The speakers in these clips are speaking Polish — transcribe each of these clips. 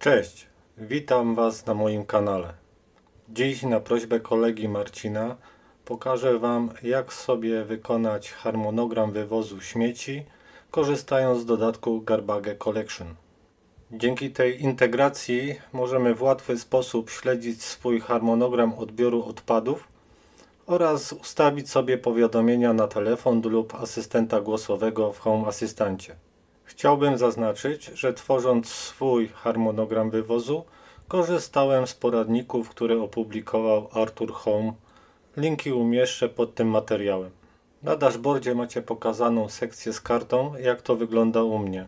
Cześć, witam Was na moim kanale. Dziś na prośbę kolegi Marcina pokażę Wam jak sobie wykonać harmonogram wywozu śmieci korzystając z dodatku Garbage Collection. Dzięki tej integracji możemy w łatwy sposób śledzić swój harmonogram odbioru odpadów oraz ustawić sobie powiadomienia na telefon lub asystenta głosowego w Home Asystancie. Chciałbym zaznaczyć, że tworząc swój harmonogram wywozu, korzystałem z poradników, które opublikował Arthur Home. Linki umieszczę pod tym materiałem. Na dashboardzie macie pokazaną sekcję z kartą, jak to wygląda u mnie.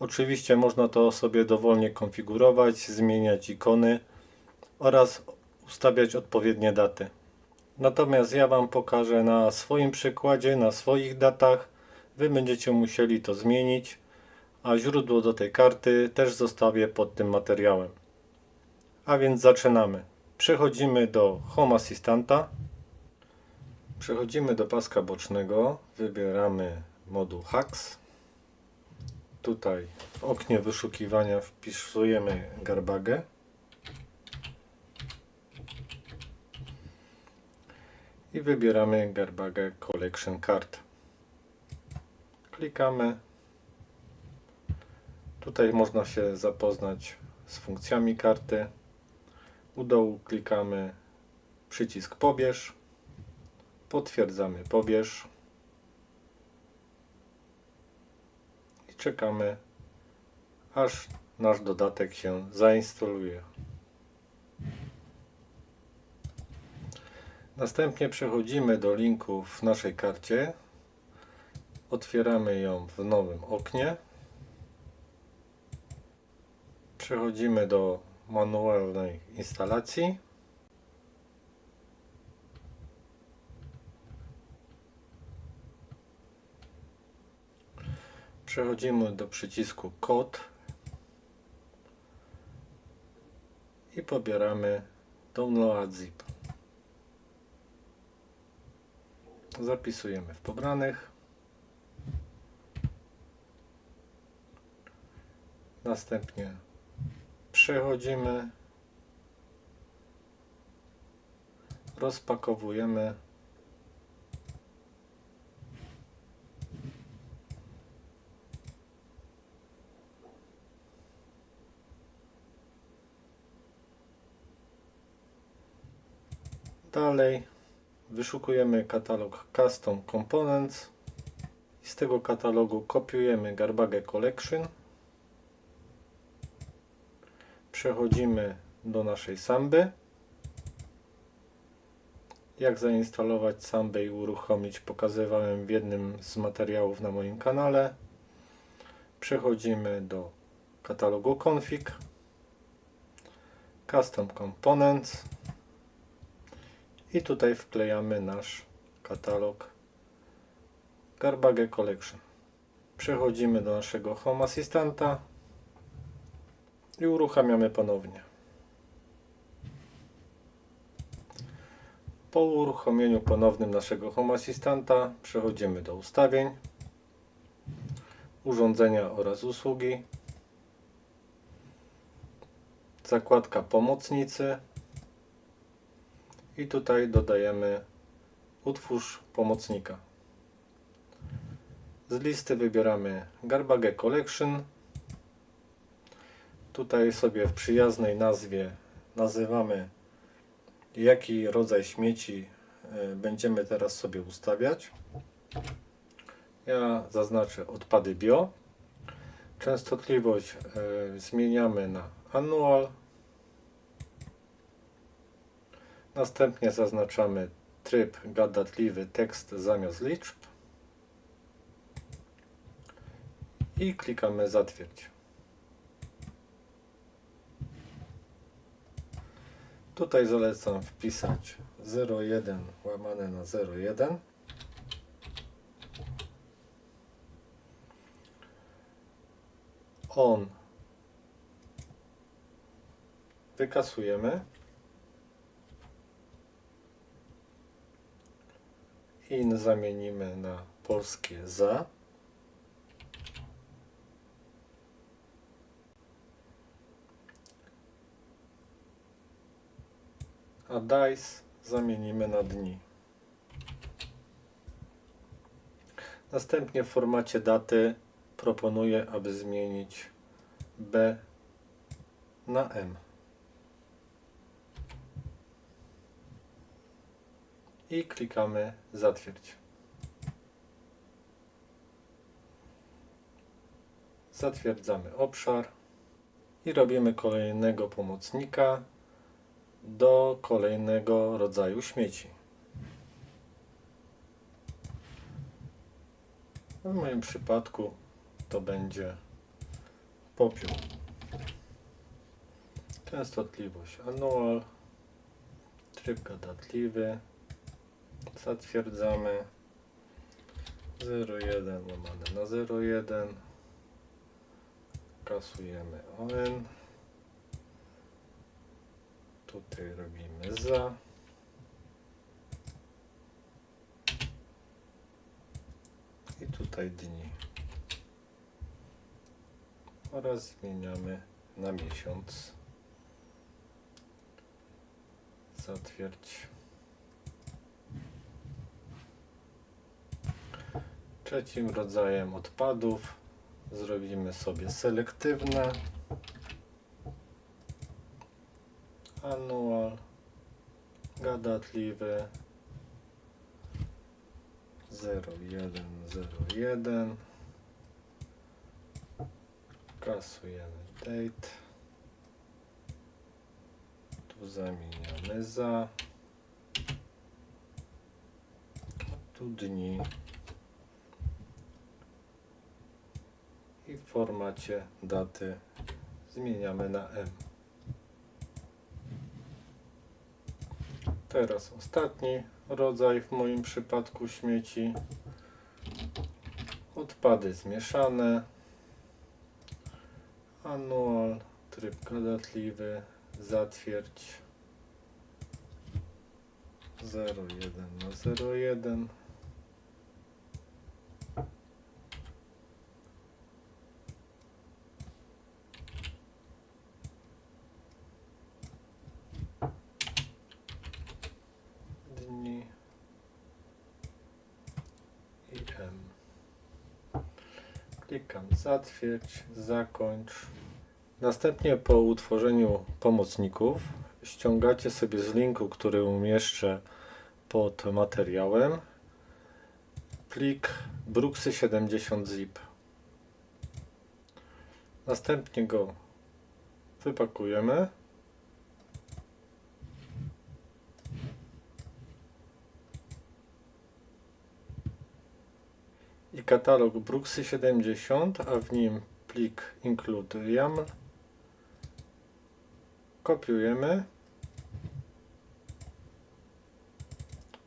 Oczywiście można to sobie dowolnie konfigurować, zmieniać ikony oraz ustawiać odpowiednie daty. Natomiast ja Wam pokażę na swoim przykładzie, na swoich datach. Wy będziecie musieli to zmienić, a źródło do tej karty też zostawię pod tym materiałem. A więc zaczynamy. Przechodzimy do Home Assistanta. Przechodzimy do paska bocznego, wybieramy moduł Hacks. Tutaj w oknie wyszukiwania wpisujemy Garbagę. i wybieramy Garbage Collection Card. Klikamy. Tutaj można się zapoznać z funkcjami karty. U dołu klikamy przycisk pobierz. Potwierdzamy pobierz. I czekamy aż nasz dodatek się zainstaluje. Następnie przechodzimy do linku w naszej karcie. Otwieramy ją w nowym oknie. Przechodzimy do manualnej instalacji. Przechodzimy do przycisku kod i pobieramy download zip. zapisujemy w pobranych. Następnie przechodzimy, rozpakowujemy Dalej Wyszukujemy katalog Custom Components i z tego katalogu kopiujemy Garbage Collection. Przechodzimy do naszej Samby. Jak zainstalować Sambę i uruchomić pokazywałem w jednym z materiałów na moim kanale. Przechodzimy do katalogu config, custom components i tutaj wklejamy nasz katalog Garbage Collection. Przechodzimy do naszego Home Assistanta i uruchamiamy ponownie. Po uruchomieniu ponownym naszego Home Assistanta przechodzimy do ustawień, urządzenia oraz usługi, zakładka pomocnicy, i tutaj dodajemy utwórz pomocnika. Z listy wybieramy Garbage Collection. Tutaj sobie w przyjaznej nazwie nazywamy jaki rodzaj śmieci e, będziemy teraz sobie ustawiać. Ja zaznaczę odpady bio. Częstotliwość e, zmieniamy na annual. Następnie zaznaczamy tryb gadatliwy tekst zamiast liczb i klikamy zatwierdź. Tutaj zalecam wpisać 01 łamane na 01. On wykasujemy. in zamienimy na polskie za. A days zamienimy na dni. Następnie w formacie daty proponuję, aby zmienić B na M. I klikamy zatwierdź. Zatwierdzamy obszar i robimy kolejnego pomocnika do kolejnego rodzaju śmieci. W moim przypadku to będzie popiół. Częstotliwość. Annual, tryb gadatliwy, zatwierdzamy. 0,1 łamane na 0,1 kasujemy ON tutaj robimy za. I tutaj dni. Oraz zmieniamy na miesiąc. Zatwierdź. Trzecim rodzajem odpadów zrobimy sobie selektywne annual gadatliwy. 0101 kasujemy date. Tu zamieniamy za. Tu dni. I w formacie daty zmieniamy na M. Teraz ostatni rodzaj w moim przypadku śmieci. Odpady zmieszane. Annual, tryb gadatliwy, zatwierdź 01 na 01. dni i M. Klikam zatwierdź, zakończ. Następnie po utworzeniu pomocników ściągacie sobie z linku, który umieszczę pod materiałem plik Bruksy 70 zip. Następnie go wypakujemy. Katalog Bruksy 70, a w nim plik include YAML. Kopiujemy.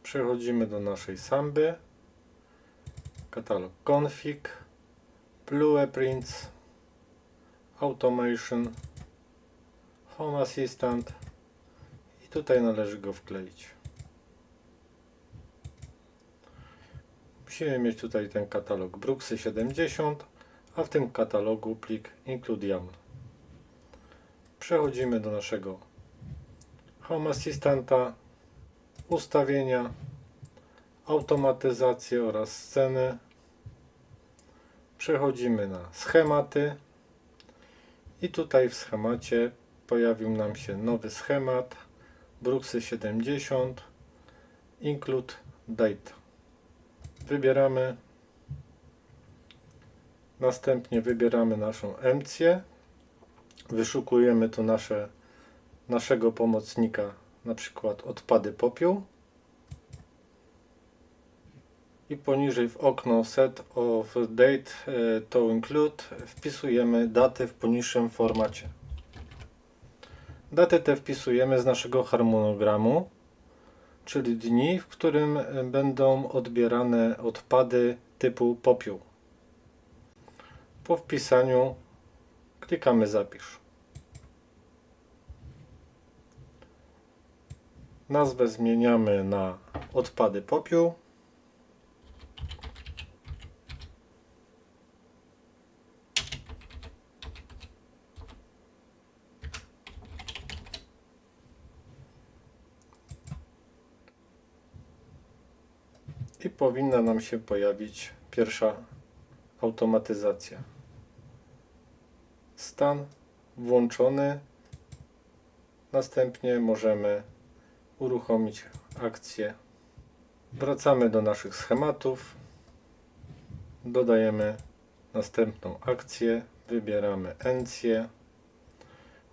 Przechodzimy do naszej samby. Katalog config, blueprints, automation, home assistant i tutaj należy go wkleić. Musimy mieć tutaj ten katalog Bruksy 70, a w tym katalogu plik include YAML. Przechodzimy do naszego Home Assistanta, ustawienia, automatyzację oraz sceny. Przechodzimy na schematy i tutaj w schemacie pojawił nam się nowy schemat Bruksy 70 include data wybieramy następnie wybieramy naszą emcję wyszukujemy tu nasze, naszego pomocnika na przykład odpady popiół. I poniżej w okno set of date e, to include wpisujemy daty w poniższym formacie. Datę tę wpisujemy z naszego harmonogramu czyli dni, w którym e, będą odbierane odpady typu popiół. Po wpisaniu klikamy zapisz. Nazwę zmieniamy na odpady popiół. i powinna nam się pojawić pierwsza automatyzacja. Stan włączony. Następnie możemy uruchomić akcję. Wracamy do naszych schematów. Dodajemy następną akcję. Wybieramy encję,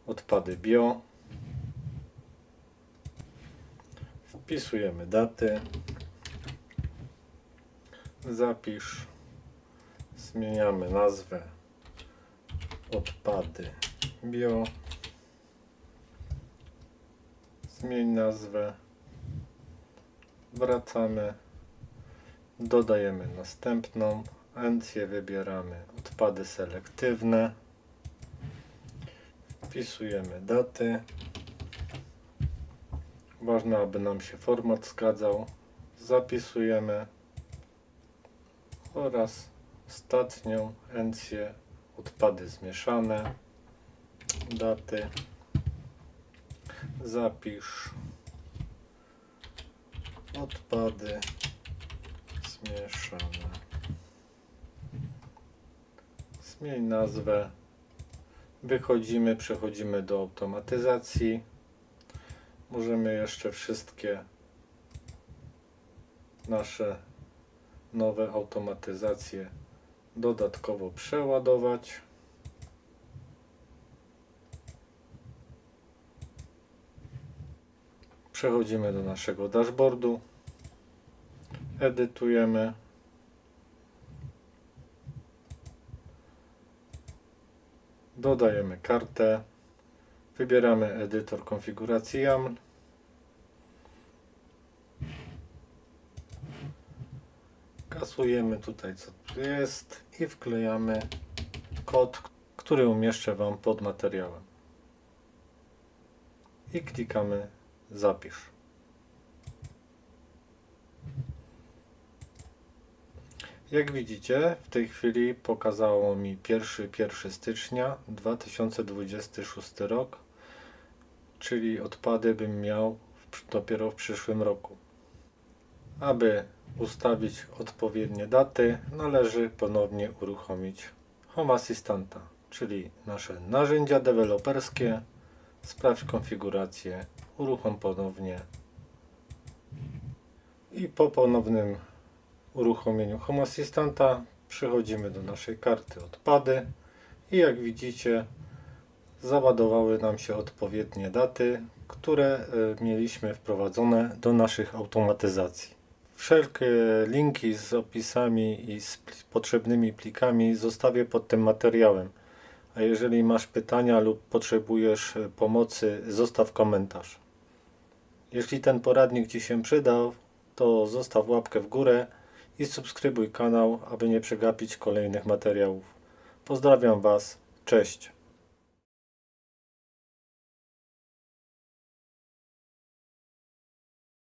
odpady bio. Wpisujemy daty. Zapisz. Zmieniamy nazwę odpady bio. Zmień nazwę. Wracamy. Dodajemy następną. Encję wybieramy odpady selektywne. Wpisujemy daty. Ważne, aby nam się format zgadzał. Zapisujemy oraz ostatnią encję odpady zmieszane, daty, zapisz odpady zmieszane. Zmień nazwę. Wychodzimy, przechodzimy do automatyzacji. Możemy jeszcze wszystkie nasze nowe automatyzacje dodatkowo przeładować. Przechodzimy do naszego dashboardu. Edytujemy. Dodajemy kartę. Wybieramy edytor konfiguracji YAML. Kasujemy tutaj co tu jest i wklejamy kod, który umieszczę Wam pod materiałem. I klikamy zapisz. Jak widzicie, w tej chwili pokazało mi 1, 1 stycznia 2026 rok, czyli odpady bym miał dopiero w przyszłym roku. Aby ustawić odpowiednie daty, należy ponownie uruchomić Home Assistanta, czyli nasze narzędzia deweloperskie. Sprawdź konfigurację, uruchom ponownie. I po ponownym uruchomieniu Home Assistanta przechodzimy do naszej karty odpady i jak widzicie załadowały nam się odpowiednie daty, które e, mieliśmy wprowadzone do naszych automatyzacji. Wszelkie linki z opisami i z potrzebnymi plikami zostawię pod tym materiałem. A jeżeli masz pytania lub potrzebujesz e, pomocy, zostaw komentarz. Jeśli ten poradnik Ci się przydał, to zostaw łapkę w górę i subskrybuj kanał, aby nie przegapić kolejnych materiałów. Pozdrawiam Was, cześć.